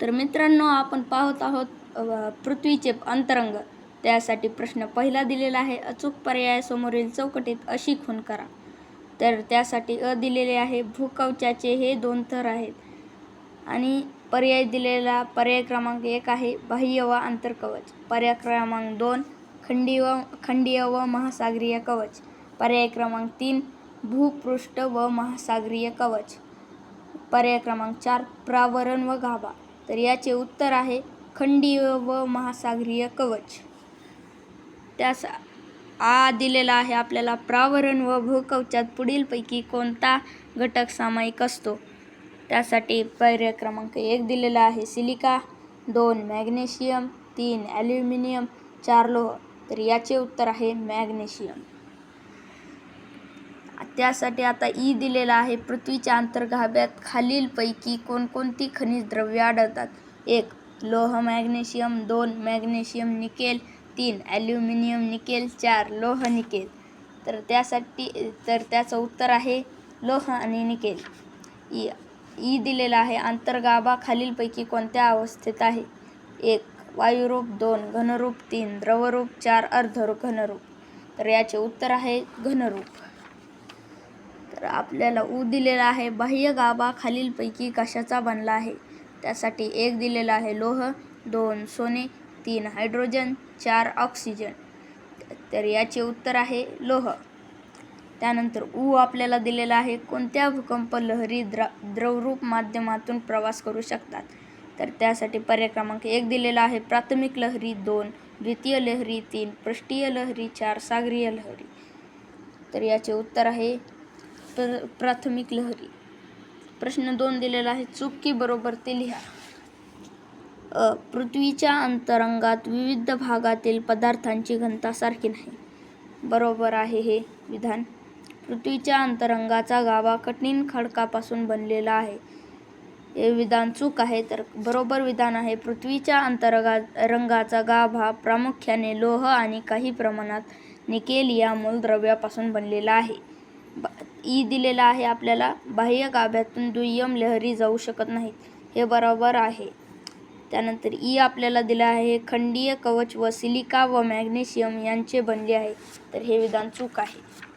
तर मित्रांनो आपण पाहत आहोत पृथ्वीचे अंतरंग. त्यासाठी प्रश्न पहिला दिलेला आहे अचूक पर्याय समोरील चौकटीत अशी खून करा. तर त्यासाठी अ दिलेले आहे भूकवचाचे हे दोन थर आहेत. आणि पर्याय दिलेला पर्याय क्रमांक एक आहे बाह्य व आंतरकवच पर्याय क्रमांक दोन खंडीय व खंडीय व महासागरीय कवच. पर्याय क्रमांक तीन भूपृष्ठ व महासागरीय कवच. पर्याय क्रमांक चार प्रावरण व गाभा. तर याचे उत्तर आहे खंडीय व महासागरीय कवच. त्यास आ दिलेला आहे आपल्याला प्रावरण व भूकवचात पुढीलपैकी कोणता घटक सामायिक असतो? त्यासाठी पर्याय क्रमांक एक दिलेला आहे. सिलिका दोन मॅग्नेशियम तीन ॲल्युमिनियम चार लोह. तर याचे उत्तर आहे मॅग्नेशियम. त्यासाठी आता ई दिलेला आहे. पृथ्वीच्या अंतर्गाभ्यात खालीलपैकी कोणकोणती खनिज द्रव्ये आढळतात? एक लोह मॅग्नेशियम. दोन मॅग्नेशियम निकेल. तीन ॲल्युमिनियम निकेल. चार लोह निकेल. तर त्यासाठी तर त्याचं उत्तर आहे लोह आणि निकेल. ई ई दिलेला आहे. अंतर्गाभा खालीलपैकी कोणत्या अवस्थेत आहे? एक वायुरूप. दोन घनरूप. तीन द्रवरूप. चार अर्धरूप. घनरूप. तर याचे उत्तर आहे घनरूप. तर आपल्याला ऊ दिलेला आहे. बाह्य गाभा खालीलपैकी कशाचा बनला आहे? त्यासाठी एक दिलेला आहे लोह दोन सोने तीन हायड्रोजन चार ऑक्सिजन. तर याचे उत्तर आहे लोह. त्यानंतर ऊ आपल्याला दिलेला आहे. कोणत्या भूकंप लहरी द्र द्रवरूप माध्यमातून प्रवास करू शकतात? तर त्यासाठी पर्याय क्रमांक एक दिलेला आहे. प्राथमिक लहरी दोन द्वितीय लहरी तीन पृष्ठीय लहरी चार सागरीय लहरी. तर याचे उत्तर आहे प्र प्राथमिक लहरी. प्रश्न दोन दिलेला आहे चूक की बरोबर ते लिहा. पृथ्वीच्या अंतरंगात विविध भागातील पदार्थांची घनता सारखी नाही. बरोबर आहे हे विधान. पृथ्वीच्या अंतरंगाचा गाभा कठीण खडकापासून बनलेला आहे. हे विधान चूक आहे तर बरोबर विधान आहे. पृथ्वीच्या अंतरंगा रंगाचा गाभा प्रामुख्याने लोह आणि काही प्रमाणात निकेल या मूलद्रव्यापासून बनलेला आहे. ई दिलेला आहे. आपल्याला बाह्य गाभ्यातून दुय्यम लहरी जाऊ शकत नाहीत. हे बरोबर आहे. त्यानंतर ई आपल्याला दिलं आहे. खंडीय कवच व सिलिका व मॅग्नेशियम यांचे बनले आहे. तर हे विधान चूक आहे.